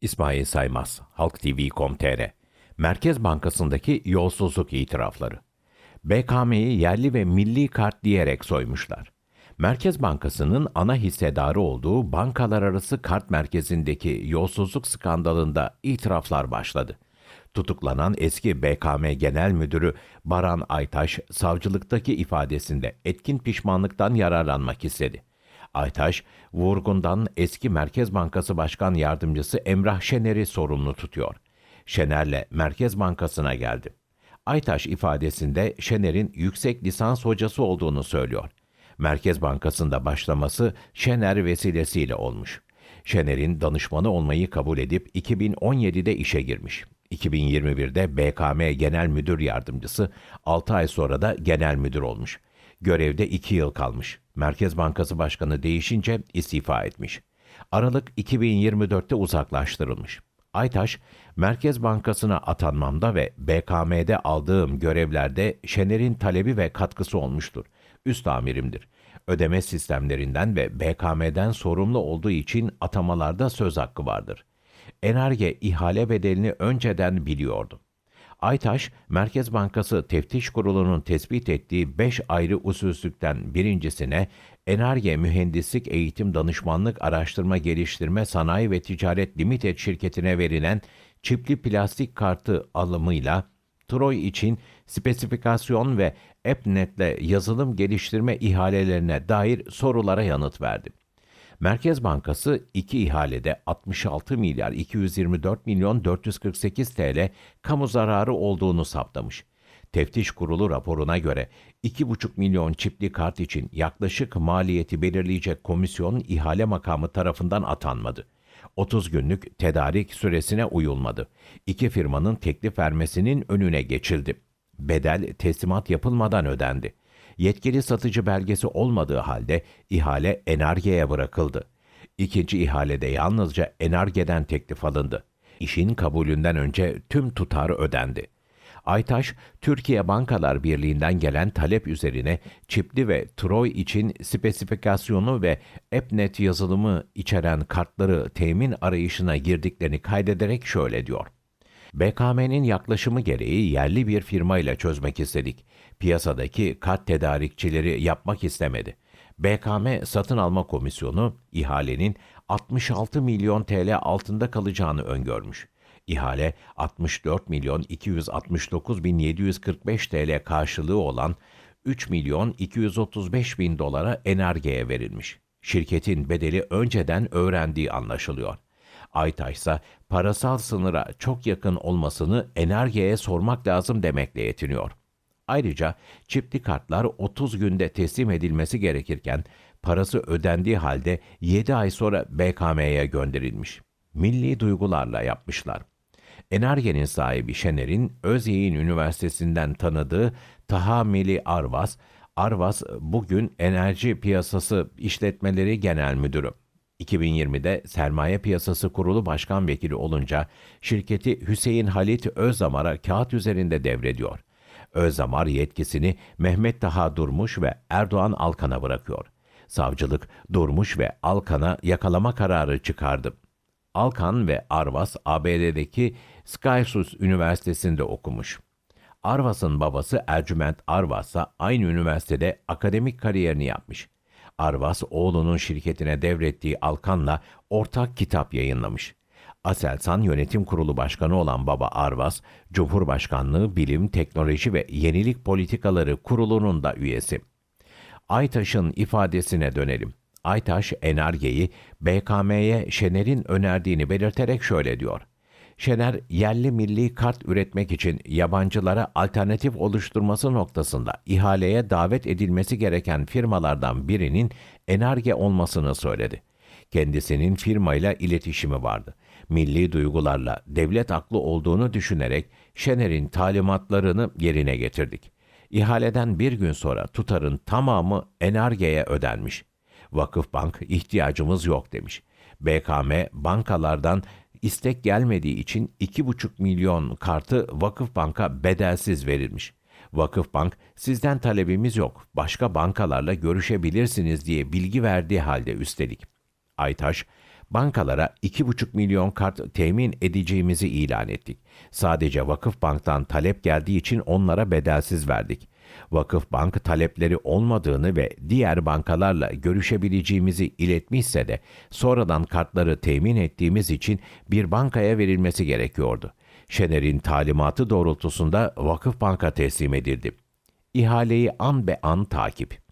İsmail Saymaz, Halk TV.com.tr Merkez Bankası'ndaki yolsuzluk itirafları. BKM'yi yerli ve milli kart diyerek soymuşlar. Merkez Bankası'nın ana hissedarı olduğu bankalar arası kart merkezindeki yolsuzluk skandalında itiraflar başladı. Tutuklanan eski BKM Genel Müdürü Baran Aytaş, savcılıktaki ifadesinde etkin pişmanlıktan yararlanmak istedi. Aytaş, vurgundan eski Merkez Bankası Başkan Yardımcısı Emrah Şener'i sorumlu tutuyor. Şener'le Merkez Bankası'na geldi. Aytaş ifadesinde Şener'in yüksek lisans hocası olduğunu söylüyor. Merkez Bankası'nda başlaması Şener vesilesiyle olmuş. Şener'in danışmanı olmayı kabul edip 2017'de işe girmiş. 2021'de BKM Genel Müdür Yardımcısı, 6 ay sonra da genel müdür olmuş. Görevde 2 yıl kalmış. Merkez Bankası Başkanı değişince istifa etmiş. Aralık 2024'te uzaklaştırılmış. Aytaş, Merkez Bankası'na atanmamda ve BKM'de aldığım görevlerde Şener'in talebi ve katkısı olmuştur. Üst amirimdir. Ödeme sistemlerinden ve BKM'den sorumlu olduğu için atamalarda söz hakkı vardır. Energe ihale bedelini önceden biliyordu. Aytaş, Merkez Bankası Teftiş Kurulu'nun tespit ettiği 5 ayrı usulsüzlükten birincisine Energe Mühendislik Eğitim Danışmanlık Araştırma Geliştirme Sanayi ve Ticaret Limited şirketine verilen çipli plastik kartı alımıyla Troy için spesifikasyon ve AppNet'le yazılım geliştirme ihalelerine dair sorulara yanıt verdi. Merkez Bankası iki ihalede 66 milyar 224 milyon 448 TL kamu zararı olduğunu saptamış. Teftiş Kurulu raporuna göre 2,5 milyon çipli kart için yaklaşık maliyeti belirleyecek komisyon ihale makamı tarafından atanmadı. 30 günlük tedarik süresine uyulmadı. İki firmanın teklif vermesinin önüne geçildi. Bedel teslimat yapılmadan ödendi yetkili satıcı belgesi olmadığı halde ihale Enarge'ye bırakıldı. İkinci ihalede yalnızca Enarge'den teklif alındı. İşin kabulünden önce tüm tutarı ödendi. Aytaş, Türkiye Bankalar Birliği'nden gelen talep üzerine çipli ve Troy için spesifikasyonu ve AppNet yazılımı içeren kartları temin arayışına girdiklerini kaydederek şöyle diyor. BKM'nin yaklaşımı gereği yerli bir firma ile çözmek istedik. Piyasadaki kart tedarikçileri yapmak istemedi. BKM Satın Alma Komisyonu ihalenin 66 milyon TL altında kalacağını öngörmüş. İhale 64 milyon 269 bin 745 TL karşılığı olan 3 milyon 235 bin dolara Energe'ye verilmiş. Şirketin bedeli önceden öğrendiği anlaşılıyor. Aytaş ise parasal sınıra çok yakın olmasını Energe'ye sormak lazım demekle yetiniyor. Ayrıca çipli kartlar 30 günde teslim edilmesi gerekirken parası ödendiği halde 7 ay sonra BKM'ye gönderilmiş. Milli duygularla yapmışlar. Energe'nin sahibi Şener'in Özyeğin Üniversitesi'nden tanıdığı Taha Meli Arvas, Arvas bugün Enerji Piyasası İşletmeleri Genel Müdürü. 2020'de Sermaye Piyasası Kurulu Başkan Vekili olunca şirketi Hüseyin Halit Özdamar'a kağıt üzerinde devrediyor. Özdamar yetkisini Mehmet Taha Durmuş ve Erdoğan Alkan'a bırakıyor. Savcılık Durmuş ve Alkan'a yakalama kararı çıkardı. Alkan ve Arvas ABD'deki Skysus Üniversitesi'nde okumuş. Arvas'ın babası Ercüment Arvas ise aynı üniversitede akademik kariyerini yapmış. Arvas oğlunun şirketine devrettiği Alkan'la ortak kitap yayınlamış. Aselsan Yönetim Kurulu Başkanı olan Baba Arvas, Cumhurbaşkanlığı Bilim, Teknoloji ve Yenilik Politikaları Kurulu'nun da üyesi. Aytaş'ın ifadesine dönelim. Aytaş, Energe'yi BKM'ye Şener'in önerdiğini belirterek şöyle diyor. Şener, yerli milli kart üretmek için yabancılara alternatif oluşturması noktasında ihaleye davet edilmesi gereken firmalardan birinin Energe olmasını söyledi. Kendisinin firmayla iletişimi vardı. Milli duygularla devlet aklı olduğunu düşünerek Şener'in talimatlarını yerine getirdik. İhaleden bir gün sonra tutarın tamamı Energe'ye ödenmiş. Vakıfbank ihtiyacımız yok demiş. BKM bankalardan istek gelmediği için 2,5 milyon kartı Vakıfbank'a bedelsiz verilmiş. Vakıfbank sizden talebimiz yok, başka bankalarla görüşebilirsiniz diye bilgi verdiği halde üstelik. Aytaş, Bankalara 2,5 milyon kart temin edeceğimizi ilan ettik. Sadece Vakıf Bank'tan talep geldiği için onlara bedelsiz verdik. Vakıf Bank talepleri olmadığını ve diğer bankalarla görüşebileceğimizi iletmişse de sonradan kartları temin ettiğimiz için bir bankaya verilmesi gerekiyordu. Şener'in talimatı doğrultusunda Vakıf Bank'a teslim edildi. İhaleyi an be an takip.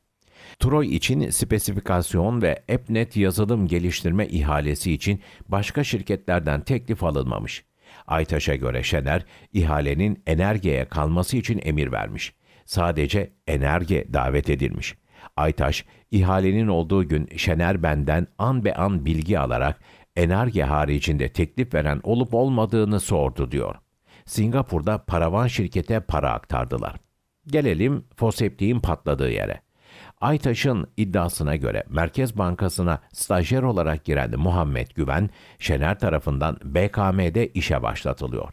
Troy için spesifikasyon ve AppNet yazılım geliştirme ihalesi için başka şirketlerden teklif alınmamış. Aytaş'a göre Şener, ihalenin Energe'ye kalması için emir vermiş. Sadece Energe davet edilmiş. Aytaş, ihalenin olduğu gün Şener benden an be an bilgi alarak Energe haricinde teklif veren olup olmadığını sordu diyor. Singapur'da paravan şirkete para aktardılar. Gelelim foseptiğin patladığı yere. Aytaş'ın iddiasına göre Merkez Bankası'na stajyer olarak giren Muhammed Güven, Şener tarafından BKM'de işe başlatılıyor.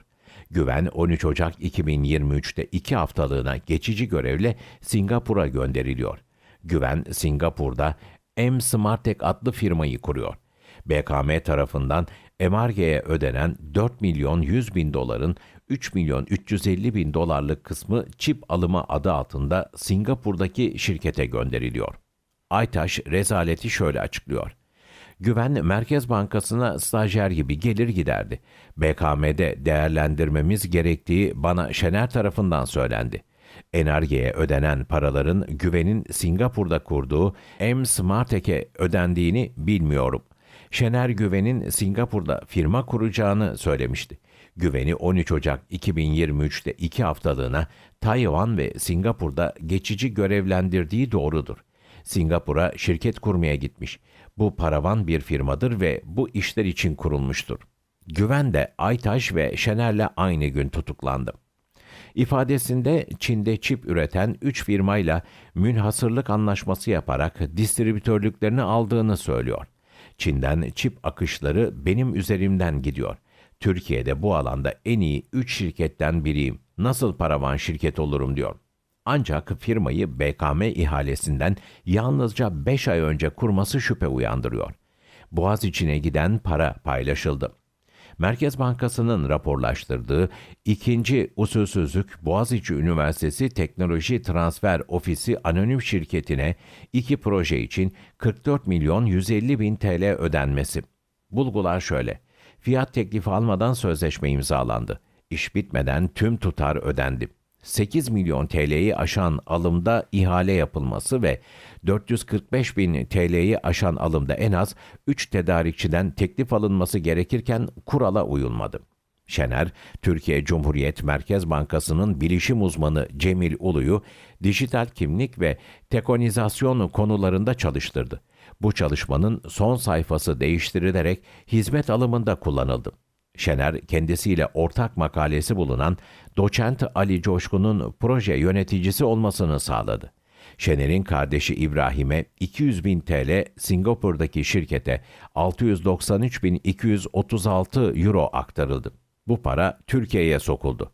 Güven 13 Ocak 2023'te iki haftalığına geçici görevle Singapur'a gönderiliyor. Güven Singapur'da M Smartec adlı firmayı kuruyor. BKM tarafından MRG'ye ödenen 4 milyon 100 bin doların 3 milyon 350 bin dolarlık kısmı çip alımı adı altında Singapur'daki şirkete gönderiliyor. Aytaş rezaleti şöyle açıklıyor. Güven Merkez Bankası'na stajyer gibi gelir giderdi. BKM'de değerlendirmemiz gerektiği bana Şener tarafından söylendi. Energe'ye ödenen paraların Güven'in Singapur'da kurduğu M Smartec'e ödendiğini bilmiyorum. Şener Güven'in Singapur'da firma kuracağını söylemişti. Güven'i 13 Ocak 2023'te iki haftalığına Tayvan ve Singapur'da geçici görevlendirdiği doğrudur. Singapur'a şirket kurmaya gitmiş. Bu paravan bir firmadır ve bu işler için kurulmuştur. Güven de Aytaş ve Şener'le aynı gün tutuklandı. İfadesinde Çin'de çip üreten 3 firmayla münhasırlık anlaşması yaparak distribütörlüklerini aldığını söylüyor. Çin'den çip akışları benim üzerimden gidiyor. Türkiye'de bu alanda en iyi 3 şirketten biriyim. Nasıl paravan şirket olurum diyor. Ancak firmayı BKM ihalesinden yalnızca 5 ay önce kurması şüphe uyandırıyor. Boğaz içine giden para paylaşıldı. Merkez Bankası'nın raporlaştırdığı ikinci usulsüzlük Boğaziçi Üniversitesi Teknoloji Transfer Ofisi anonim şirketine iki proje için 44 milyon 150 bin TL ödenmesi. Bulgular şöyle. Fiyat teklifi almadan sözleşme imzalandı. İş bitmeden tüm tutar ödendi. 8 milyon TL'yi aşan alımda ihale yapılması ve 445 bin TL'yi aşan alımda en az 3 tedarikçiden teklif alınması gerekirken kurala uyulmadı. Şener, Türkiye Cumhuriyet Merkez Bankası'nın bilişim uzmanı Cemil Ulu'yu dijital kimlik ve tekonizasyon konularında çalıştırdı. Bu çalışmanın son sayfası değiştirilerek hizmet alımında kullanıldı. Şener kendisiyle ortak makalesi bulunan doçent Ali Coşkun'un proje yöneticisi olmasını sağladı. Şener'in kardeşi İbrahim'e 200 bin TL, Singapur'daki şirkete 693.236 euro aktarıldı. Bu para Türkiye'ye sokuldu.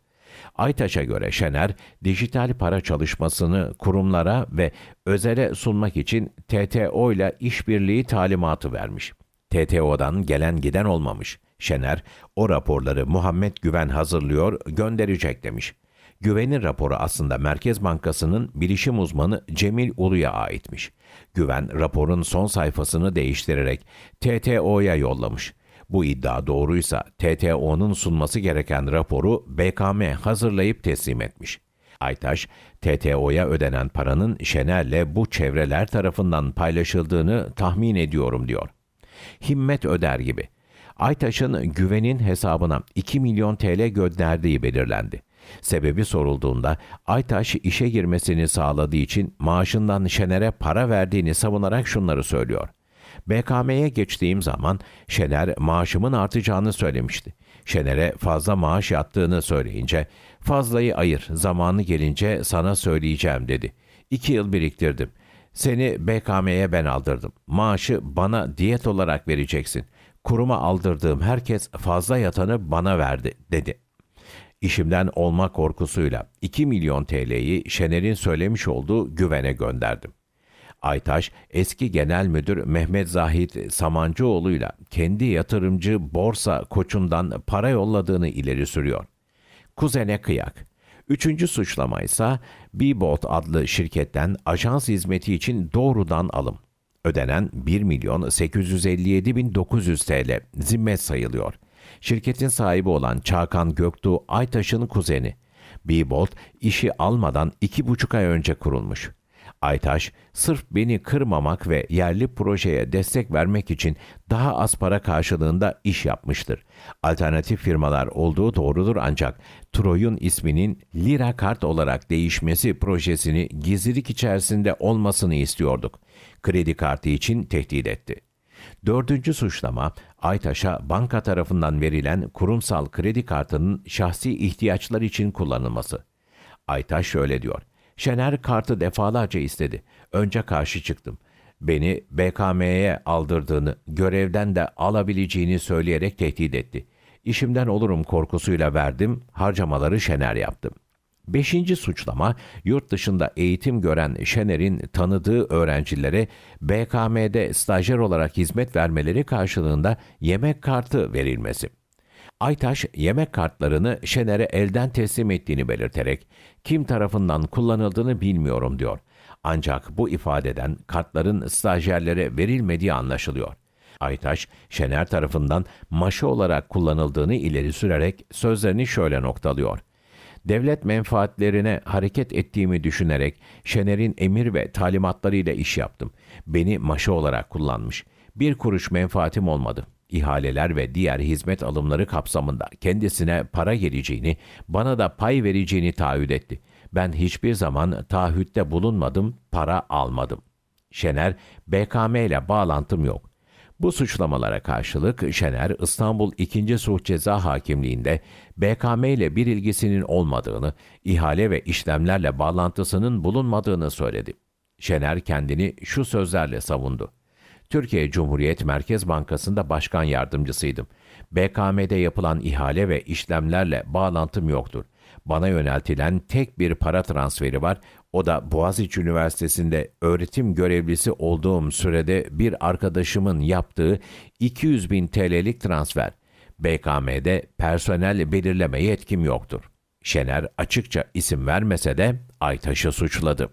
Aytaş'a göre Şener, dijital para çalışmasını kurumlara ve özele sunmak için TTO ile işbirliği talimatı vermiş. TTO'dan gelen giden olmamış. Şener, o raporları Muhammed Güven hazırlıyor, gönderecek demiş. Güven'in raporu aslında Merkez Bankası'nın bilişim uzmanı Cemil Ulu'ya aitmiş. Güven raporun son sayfasını değiştirerek TTO'ya yollamış. Bu iddia doğruysa TTO'nun sunması gereken raporu BKM hazırlayıp teslim etmiş. Aytaş, TTO'ya ödenen paranın Şener'le bu çevreler tarafından paylaşıldığını tahmin ediyorum diyor. Himmet Öder gibi. Aytaş'ın güvenin hesabına 2 milyon TL gönderdiği belirlendi. Sebebi sorulduğunda Aytaş işe girmesini sağladığı için maaşından Şener'e para verdiğini savunarak şunları söylüyor. BKM'ye geçtiğim zaman Şener maaşımın artacağını söylemişti. Şener'e fazla maaş yattığını söyleyince fazlayı ayır zamanı gelince sana söyleyeceğim dedi. İki yıl biriktirdim. Seni BKM'ye ben aldırdım. Maaşı bana diyet olarak vereceksin. Kuruma aldırdığım herkes fazla yatanı bana verdi dedi. İşimden olma korkusuyla 2 milyon TL'yi Şener'in söylemiş olduğu güvene gönderdim. Aytaş, eski genel müdür Mehmet Zahit Samancıoğlu'yla kendi yatırımcı borsa koçundan para yolladığını ileri sürüyor. Kuzene kıyak. Üçüncü suçlama ise Bbolt adlı şirketten ajans hizmeti için doğrudan alım. Ödenen 1 milyon 857 bin 900 TL zimmet sayılıyor. Şirketin sahibi olan Çakan Göktuğ Aytaş'ın kuzeni. Bbolt işi almadan iki buçuk ay önce kurulmuş. Aytaş, sırf beni kırmamak ve yerli projeye destek vermek için daha az para karşılığında iş yapmıştır. Alternatif firmalar olduğu doğrudur ancak Troy'un isminin Lira Kart olarak değişmesi projesini gizlilik içerisinde olmasını istiyorduk. Kredi kartı için tehdit etti. Dördüncü suçlama, Aytaş'a banka tarafından verilen kurumsal kredi kartının şahsi ihtiyaçlar için kullanılması. Aytaş şöyle diyor. Şener kartı defalarca istedi. Önce karşı çıktım. Beni BKM'ye aldırdığını, görevden de alabileceğini söyleyerek tehdit etti. İşimden olurum korkusuyla verdim, harcamaları Şener yaptım. Beşinci suçlama, yurt dışında eğitim gören Şener'in tanıdığı öğrencilere BKM'de stajyer olarak hizmet vermeleri karşılığında yemek kartı verilmesi. Aytaş yemek kartlarını Şener'e elden teslim ettiğini belirterek kim tarafından kullanıldığını bilmiyorum diyor. Ancak bu ifadeden kartların stajyerlere verilmediği anlaşılıyor. Aytaş, Şener tarafından maşı olarak kullanıldığını ileri sürerek sözlerini şöyle noktalıyor. Devlet menfaatlerine hareket ettiğimi düşünerek Şener'in emir ve talimatlarıyla iş yaptım. Beni maşı olarak kullanmış. Bir kuruş menfaatim olmadı ihaleler ve diğer hizmet alımları kapsamında kendisine para geleceğini, bana da pay vereceğini taahhüt etti. Ben hiçbir zaman taahhütte bulunmadım, para almadım. Şener, BKM ile bağlantım yok. Bu suçlamalara karşılık Şener, İstanbul 2. Suç Ceza Hakimliği'nde BKM ile bir ilgisinin olmadığını, ihale ve işlemlerle bağlantısının bulunmadığını söyledi. Şener kendini şu sözlerle savundu. Türkiye Cumhuriyet Merkez Bankası'nda başkan yardımcısıydım. BKM'de yapılan ihale ve işlemlerle bağlantım yoktur. Bana yöneltilen tek bir para transferi var. O da Boğaziçi Üniversitesi'nde öğretim görevlisi olduğum sürede bir arkadaşımın yaptığı 200 bin TL'lik transfer. BKM'de personel belirleme yetkim yoktur. Şener açıkça isim vermese de Aytaş'ı suçladı.